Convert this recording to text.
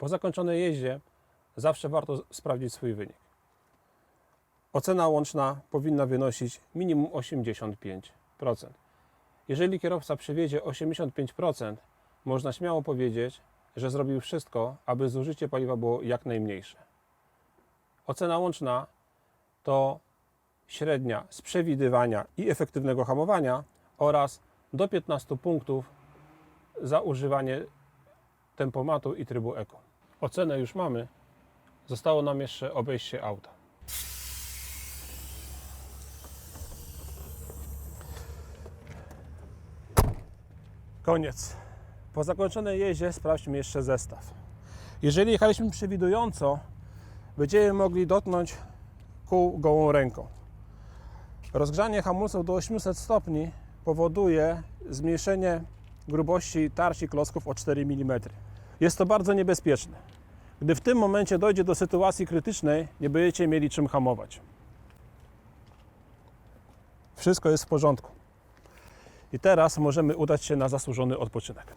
Po zakończonej jeździe zawsze warto sprawdzić swój wynik. Ocena łączna powinna wynosić minimum 85%. Jeżeli kierowca przewiezie 85%, można śmiało powiedzieć, że zrobił wszystko, aby zużycie paliwa było jak najmniejsze. Ocena łączna to średnia z przewidywania i efektywnego hamowania oraz do 15 punktów za używanie tempomatu i trybu eko. Ocenę już mamy. Zostało nam jeszcze obejście auta. Koniec. Po zakończonej jeździe sprawdźmy jeszcze zestaw. Jeżeli jechaliśmy przewidująco, będziemy mogli dotknąć kół gołą ręką. Rozgrzanie hamulców do 800 stopni powoduje zmniejszenie grubości tarci klocków o 4 mm. Jest to bardzo niebezpieczne. Gdy w tym momencie dojdzie do sytuacji krytycznej, nie będziecie mieli czym hamować. Wszystko jest w porządku. I teraz możemy udać się na zasłużony odpoczynek.